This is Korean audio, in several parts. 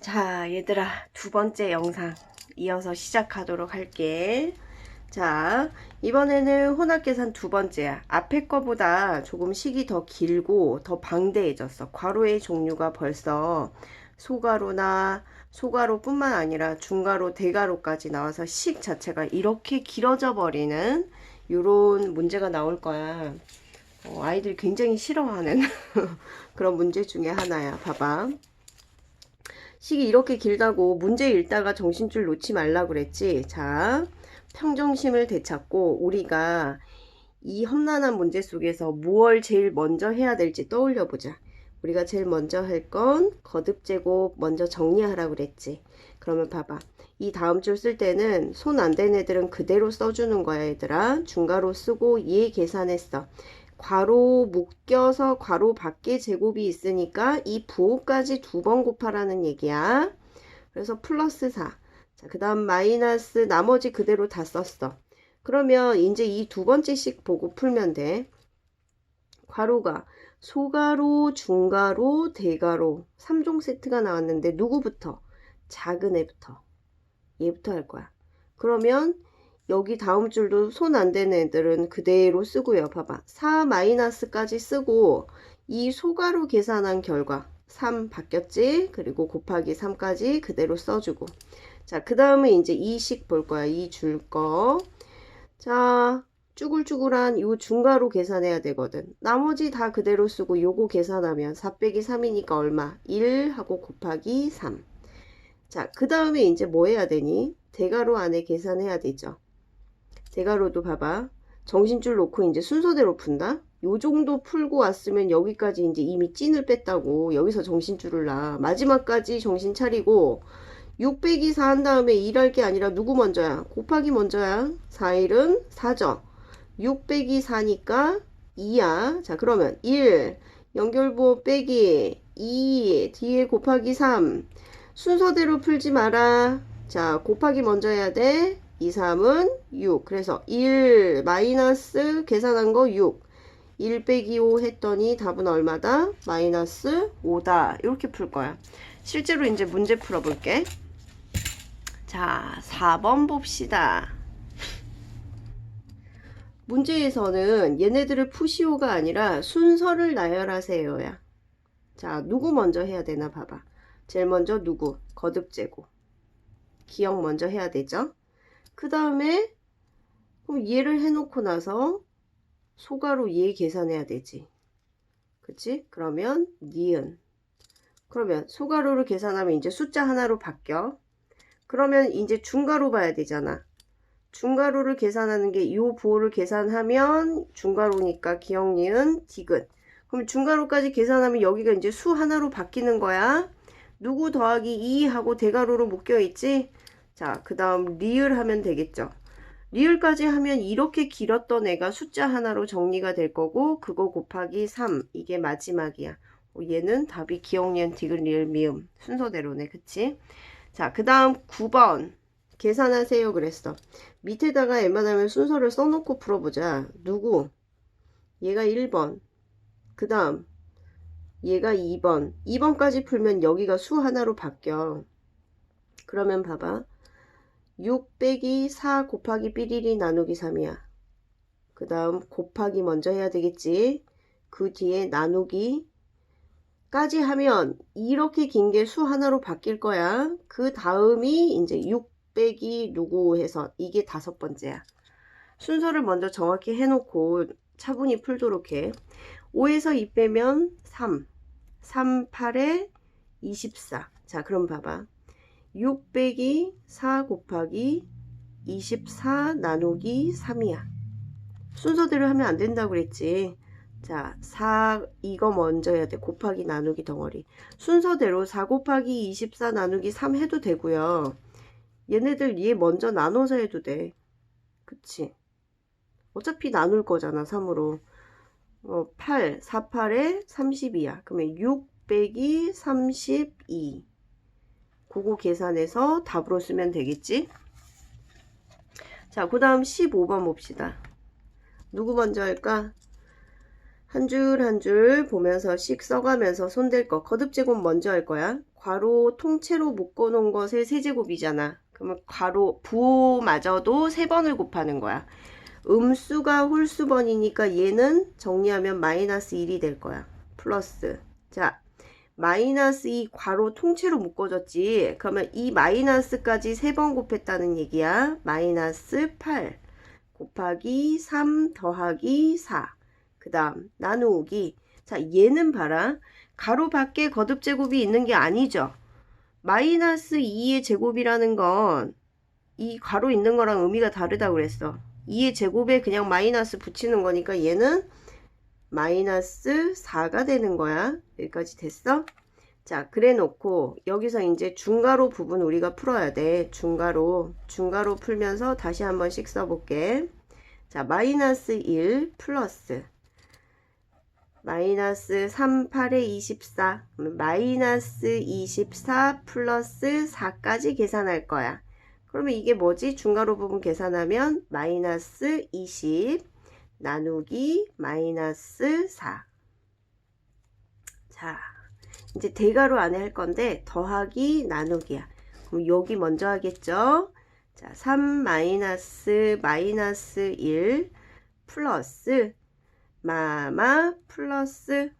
자, 얘들아, 두 번째 영상 이어서 시작하도록 할게. 자, 이번에는 혼합 계산 두 번째야. 앞에 거보다 조금 식이 더 길고 더 방대해졌어. 괄호의 종류가 벌써 소괄호나 소괄호 뿐만 아니라 중괄호, 대괄호까지 나와서 식 자체가 이렇게 길어져 버리는 요런 문제가 나올 거야. 어, 아이들이 굉장히 싫어하는 그런 문제 중에 하나야. 봐봐. 식이 이렇게 길다고 문제 읽다가 정신줄 놓지 말라 그랬지. 자, 평정심을 되찾고 우리가 이 험난한 문제 속에서 무얼 제일 먼저 해야 될지 떠올려 보자. 우리가 제일 먼저 할 건 거듭 제곱 먼저 정리하라 그랬지. 그러면 봐봐. 이 다음 줄 쓸 때는 손 안 된 애들은 그대로 써주는 거야, 얘들아. 중괄호 쓰고 얘 계산했어. 괄호 묶여서 괄호 밖에 제곱이 있으니까 이 부호까지 두 번 곱하라는 얘기야. 그래서 플러스 4. 자, 그 다음 마이너스 나머지 그대로 다 썼어. 그러면 이제 이 두 번째씩 보고 풀면 돼. 괄호가 소괄호, 중괄호, 대괄호 3종 세트가 나왔는데 누구부터? 작은 애부터. 얘부터 할 거야. 그러면 여기 다음 줄도 손 안 되는 애들은 그대로 쓰고요. 봐봐. 4 마이너스까지 쓰고 이 소괄호 계산한 결과 3 바뀌었지? 그리고 곱하기 3까지 그대로 써주고 자, 그 다음에 이제 이 식 볼 거야. 이 줄 거. 자, 쭈글쭈글한 요 중괄호 계산해야 되거든. 나머지 다 그대로 쓰고 요거 계산하면 4 빼기 3이니까 얼마? 1 하고 곱하기 3. 자, 그 다음에 이제 뭐 해야 되니? 대괄호 안에 계산해야 되죠. 대괄호도 봐봐. 정신줄 놓고 이제 순서대로 푼다. 요 정도 풀고 왔으면 여기까지 이제 이미 찐을 뺐다고 여기서 정신줄을 놔. 마지막까지 정신 차리고 6 빼기 4 한 다음에 1할 게 아니라 누구 먼저야? 곱하기 먼저야. 4일은 4죠. 6 빼기 4니까 2야. 자, 그러면 1 연결부호 빼기 2 뒤에 곱하기 3 순서대로 풀지 마라. 자, 곱하기 먼저 해야 돼. 2, 3은 6. 그래서 1 마이너스 계산한 거 6. 1 빼기 5 했더니 답은 얼마다? 마이너스 5다. 이렇게 풀 거야. 실제로 이제 문제 풀어볼게. 자, 4번 봅시다. 문제에서는 얘네들을 푸시오가 아니라 순서를 나열하세요야. 자, 누구 먼저 해야 되나 봐봐. 제일 먼저 누구? 거듭제고. 기억 먼저 해야 되죠? 그 다음에 얘를 해놓고 나서 소가로 얘 계산해야 되지. 그치? 그러면 니은. 그러면 소가로를 계산하면 이제 숫자 하나로 바뀌어. 그러면 이제 중가로 봐야 되잖아. 중가로를 계산하는 게이 부호를 계산하면 중가로니까 기억 니은 디귿. 그럼 중가로까지 계산하면 여기가 이제 수 하나로 바뀌는 거야. 누구 더하기 2 하고 대가로로 묶여 있지? 자, 그 다음 리을 하면 되겠죠. 리을까지 하면 이렇게 길었던 애가 숫자 하나로 정리가 될 거고 그거 곱하기 3 이게 마지막이야. 어, 얘는 답이 기억, 니은, 디귿, 리을, 미음 순서대로네. 그치? 자, 그 다음 9번 계산하세요 그랬어. 밑에다가 웬만하면 순서를 써놓고 풀어보자. 누구? 얘가 1번. 그 다음 얘가 2번. 2번까지 풀면 여기가 수 하나로 바뀌어. 그러면 봐봐. 6 빼기 4 곱하기 삐리리 나누기 3이야. 그 다음 곱하기 먼저 해야 되겠지. 그 뒤에 나누기 까지 하면 이렇게 긴 게 수 하나로 바뀔 거야. 그 다음이 이제 6 빼기 누구 해서 이게 다섯 번째야. 순서를 먼저 정확히 해놓고 차분히 풀도록 해. 5에서 2 빼면 3. 3, 8에 24. 자, 그럼 봐봐. 6 빼기 4 곱하기 24 나누기 3이야. 순서대로 하면 안 된다고 그랬지. 자, 4 이거 먼저 해야 돼. 곱하기 나누기 덩어리. 순서대로 4 곱하기 24 나누기 3 해도 되고요. 얘네들 얘 먼저 나눠서 해도 돼. 그치? 어차피 나눌 거잖아, 3으로. 어, 8, 4, 8에 32야. 그러면 6 빼기 32. 그거 계산해서 답으로 쓰면 되겠지? 자, 그 다음 15번 봅시다. 누구 먼저 할까? 한 줄 한 줄 보면서 씩 써가면서 손댈 거. 거듭 제곱 먼저 할 거야. 괄호 통째로 묶어 놓은 것의 세제곱이잖아. 그러면 괄호 부호마저도 세 번을 곱하는 거야. 음수가 홀수번이니까 얘는 정리하면 마이너스 1이 될 거야. 플러스. 자, 마이너스 2 괄호 통째로 묶어졌지. 그러면 이 마이너스까지 세 번 곱했다는 얘기야. 마이너스 8 곱하기 3 더하기 4. 그 다음 나누기. 자, 얘는 봐라. 가로 밖에 거듭 제곱이 있는 게 아니죠. 마이너스 2의 제곱이라는 건이 가로 있는 거랑 의미가 다르다고 그랬어. 2의 제곱에 그냥 마이너스 붙이는 거니까 얘는 마이너스 4가 되는 거야. 여기까지 됐어? 자, 그래 놓고 여기서 이제 중가로 부분 우리가 풀어야 돼. 중가로. 중가로 풀면서 다시 한 번씩 써볼게. 자, 마이너스 1 플러스 마이너스 3, 8에 24 그러면 마이너스 24 플러스 4까지 계산할 거야. 그러면 이게 뭐지? 중괄호 부분 계산하면 마이너스 20 나누기 마이너스 4 자, 이제 대괄호 안에 할 건데 더하기 나누기야. 그럼 여기 먼저 하겠죠? 자, 3 마이너스 마이너스 1 플러스 마마 플러스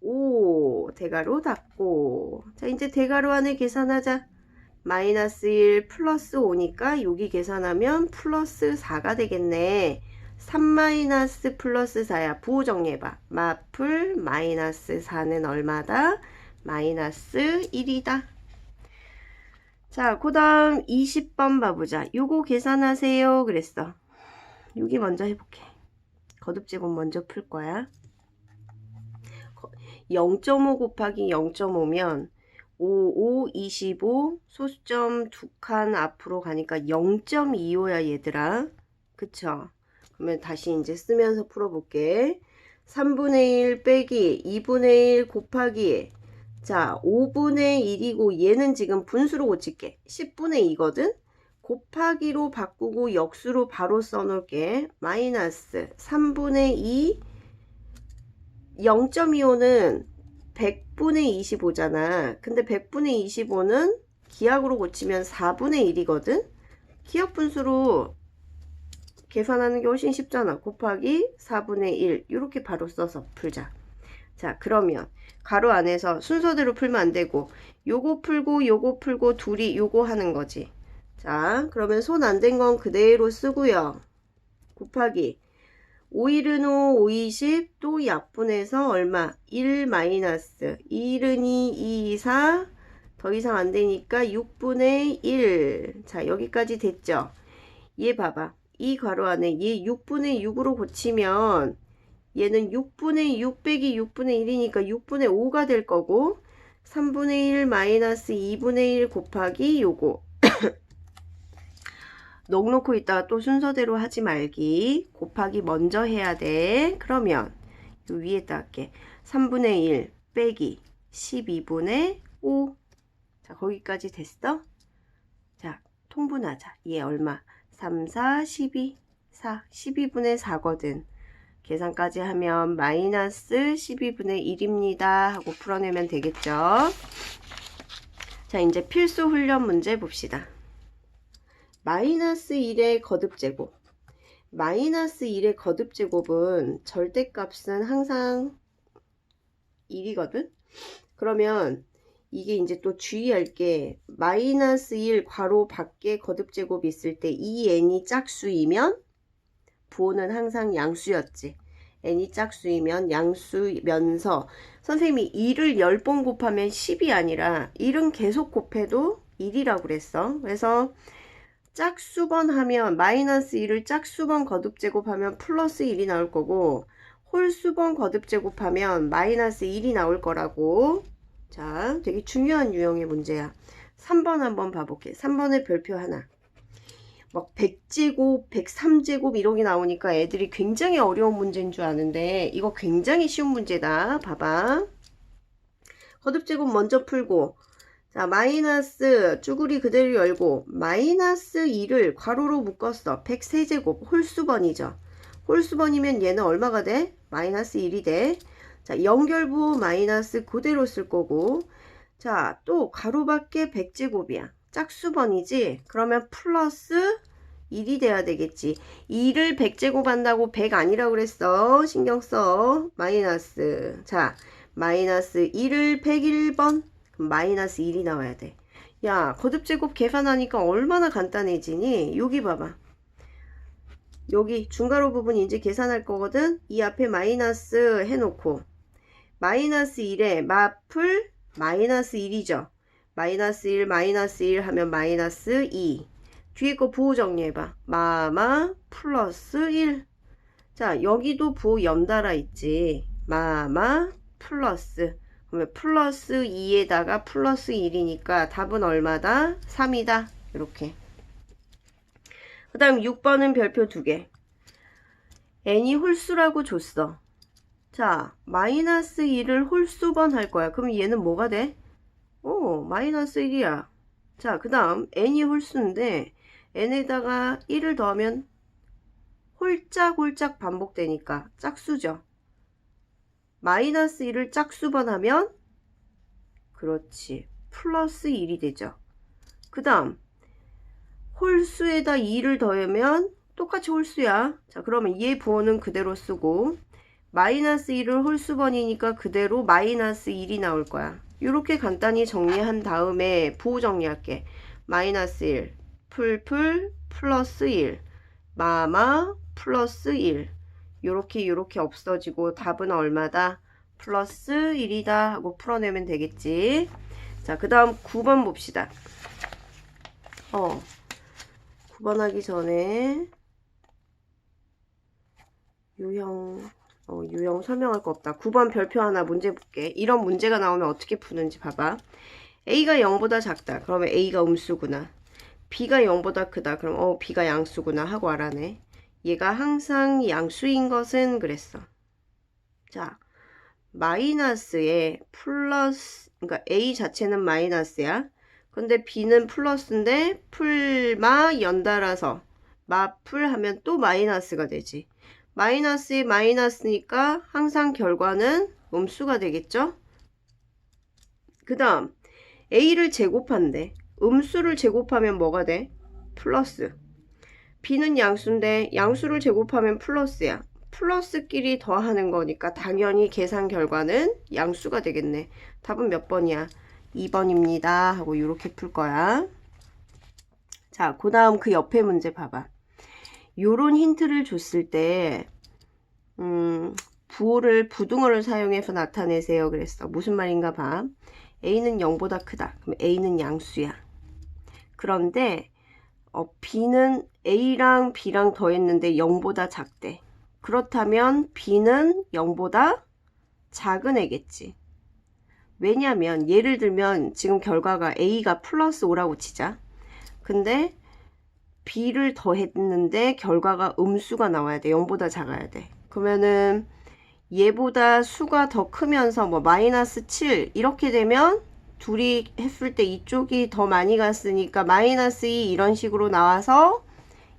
5 대괄호 닫고 자 이제 대괄호 안에 계산하자 마이너스 1 플러스 5니까 여기 계산하면 플러스 4가 되겠네 3 마이너스 플러스 4야 부호 정리해봐. 마플 마이너스 4는 얼마다? 마이너스 1이다. 자 그 다음 20번 봐보자. 요거 계산하세요. 그랬어. 여기 먼저 해볼게. 거듭제곱 먼저 풀 거야. 0.5 곱하기 0.5면 5, 5, 25 소수점 두 칸 앞으로 가니까 0.25야 얘들아. 그쵸? 그러면 다시 이제 쓰면서 풀어볼게. 3분의 1 빼기 2분의 1 곱하기 자 5분의 1이고 얘는 지금 분수로 고칠게. 10분의 2거든? 곱하기로 바꾸고 역수로 바로 써놓을게. 마이너스 3분의 2 0.25는 100분의 25잖아. 근데 100분의 25는 기하으로 고치면 4분의 1이거든. 기하 분수로 계산하는 게 훨씬 쉽잖아. 곱하기 4분의 1 이렇게 바로 써서 풀자. 자 그러면 가로 안에서 순서대로 풀면 안 되고 요거 풀고 요거 풀고 둘이 요거 하는 거지. 자, 그러면 손안댄건 그대로 쓰고요. 곱하기 5일은 5, 5, 20, 또 약분해서 얼마? 1 마이너스 1은 2, 2, 4, 더 이상 안 되니까 6분의 1. 자, 여기까지 됐죠? 얘 봐봐. 이 괄호 안에 얘 6분의 6으로 고치면 얘는 6분의 6 빼기 6분의 1이니까 6분의 5가 될 거고 3분의 1 마이너스 2분의 1 곱하기 요거 넉 놓고 있다가 또 순서대로 하지 말기 곱하기 먼저 해야 돼 그러면 요 위에다 할게 3분의 1 빼기 12분의 5 자, 거기까지 됐어? 자, 통분하자. 얘 얼마? 3, 4, 12, 4, 12분의 4거든. 계산까지 하면 마이너스 12분의 1입니다. 하고 풀어내면 되겠죠? 자, 이제 필수 훈련 문제 봅시다. 마이너스 1의 거듭제곱. 마이너스 1의 거듭제곱은 절대값은 항상 1이거든? 그러면 이게 이제 또 주의할 게 마이너스 1 괄호 밖에 거듭 제곱이 있을 때 이 n이 짝수이면 부호는 항상 양수였지. n이 짝수이면 양수면서 선생님이 1을 10번 곱하면 10이 아니라 1은 계속 곱해도 1이라고 그랬어. 그래서 짝수번 하면 마이너스 1을 짝수번 거듭 제곱하면 플러스 1이 나올 거고 홀수번 거듭 제곱하면 마이너스 1이 나올 거라고 자 되게 중요한 유형의 문제야 3번 한번 봐볼게 3번의 별표 하나 막 100제곱 103제곱 이런 게 나오니까 애들이 굉장히 어려운 문제인 줄 아는데 이거 굉장히 쉬운 문제다 봐봐 거듭 제곱 먼저 풀고 자, 마이너스 쭈구리 그대로 열고 마이너스 2를 괄호로 묶었어. 103제곱 홀수번이죠. 홀수번이면 얘는 얼마가 돼? 마이너스 1이 돼. 자, 연결부 마이너스 그대로 쓸 거고 자, 또 가로밖에 100제곱이야. 짝수번이지? 그러면 플러스 1이 돼야 되겠지. 2를 100제곱 한다고 100 아니라고 그랬어. 신경 써. 마이너스. 자, 마이너스 1을 101번. 그럼 마이너스 1이 나와야 돼. 야, 거듭제곱 계산하니까 얼마나 간단해지니? 여기 봐봐. 여기 중괄호 부분 이제 계산할 거거든. 이 앞에 마이너스 해놓고 마이너스 1에 마플 마이너스 1이죠. 마이너스 1 마이너스 1 하면 마이너스 2 뒤에 거 부호 정리해봐. 마마 플러스 1 자 여기도 부호 연달아 있지. 마마 플러스 그러면 플러스 2에다가 플러스 1이니까 답은 얼마다? 3이다. 이렇게 그 다음 6번은 별표 2개. n이 홀수라고 줬어. 자, 마이너스 1을 홀수번 할 거야. 그럼 얘는 뭐가 돼? 오, 마이너스 1이야. 자, 그 다음 n이 홀수인데 n에다가 1을 더하면 홀짝홀짝 반복되니까 짝수죠. 마이너스 1을 짝수번 하면 그렇지. 플러스 1이 되죠. 그 다음 홀수에다 2를 더하면 똑같이 홀수야. 자, 그러면 얘 부호는 그대로 쓰고 마이너스 1을 홀수번이니까 그대로 마이너스 1이 나올 거야. 이렇게 간단히 정리한 다음에 부호 정리할게. 마이너스 1, 풀풀 플러스 1, 마마 플러스 1. 요렇게 요렇게 없어지고 답은 얼마다? 플러스 1이다 하고 풀어내면 되겠지. 자, 그 다음 9번 봅시다. 어, 9번 하기 전에 유형 어, 유형 설명할 거 없다. 9번 별표 하나 문제 볼게. 이런 문제가 나오면 어떻게 푸는지 봐봐. A가 0보다 작다. 그러면 A가 음수구나. B가 0보다 크다. 그럼 어 B가 양수구나 하고 알아내. 얘가 항상 양수인 것은 그랬어. 자, 마이너스에 플러스 그러니까 A 자체는 마이너스야. 근데 B는 플러스인데 풀마 연달아서 마풀 하면 또 마이너스가 되지. 마이너스에 마이너스니까 항상 결과는 음수가 되겠죠? 그 다음 A를 제곱한대. 음수를 제곱하면 뭐가 돼? 플러스. B는 양수인데 양수를 제곱하면 플러스야. 플러스끼리 더하는 거니까 당연히 계산 결과는 양수가 되겠네. 답은 몇 번이야? 2번입니다. 하고 이렇게 풀 거야. 자, 그 다음 그 옆에 문제 봐봐. 요런 힌트를 줬을 때, 음, 부호를 부등호를 사용해서 나타내세요. 그랬어. 무슨 말인가 봐. A는 0보다 크다. 그럼 A는 양수야. 그런데, 어, B는 A랑 B랑 더했는데 0보다 작대. 그렇다면 B는 0보다 작은 애겠지. 왜냐면 예를 들면 지금 결과가 A가 플러스 5라고 치자. 근데 B를 더했는데 결과가 음수가 나와야 돼. 0보다 작아야 돼. 그러면은 얘보다 수가 더 크면서 뭐 마이너스 7 이렇게 되면 둘이 했을 때 이쪽이 더 많이 갔으니까 마이너스 2 이런 식으로 나와서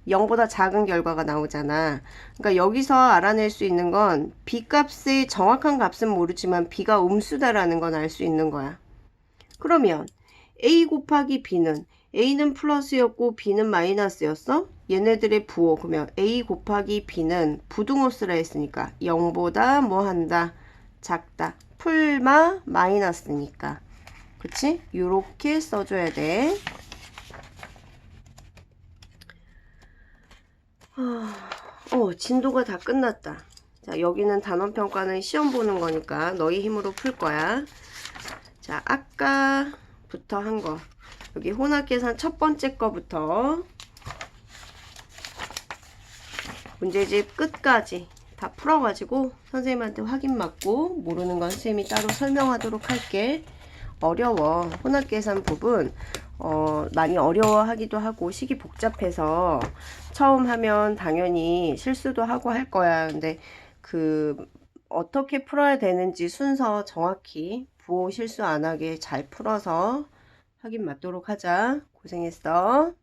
0보다 작은 결과가 나오잖아. 그러니까 여기서 알아낼 수 있는 건 b 값의 정확한 값은 모르지만 b가 음수다라는 건 알 수 있는 거야. 그러면 a 곱하기 b는 a는 플러스였고 b는 마이너스였어? 얘네들의 부호 그러면 a 곱하기 b는 부등호 쓰라 했으니까 0보다 뭐 한다? 작다. 풀마 마이너스니까. 그치? 요렇게 써줘야 돼. 어, 진도가 다 끝났다. 자, 여기는 단원평가는 시험 보는 거니까 너희 힘으로 풀 거야. 자, 아까부터 한 거. 여기 혼합 계산 첫 번째 거부터 문제집 끝까지 다 풀어가지고 선생님한테 확인 받고 모르는 건 선생님이 따로 설명하도록 할게. 어려워. 혼합 계산 부분 어, 많이 어려워하기도 하고 식이 복잡해서 처음 하면 당연히 실수도 하고 할 거야. 근데 그 어떻게 풀어야 되는지 순서 정확히 부호 실수 안 하게 잘 풀어서 확인 맞도록 하자. 고생했어.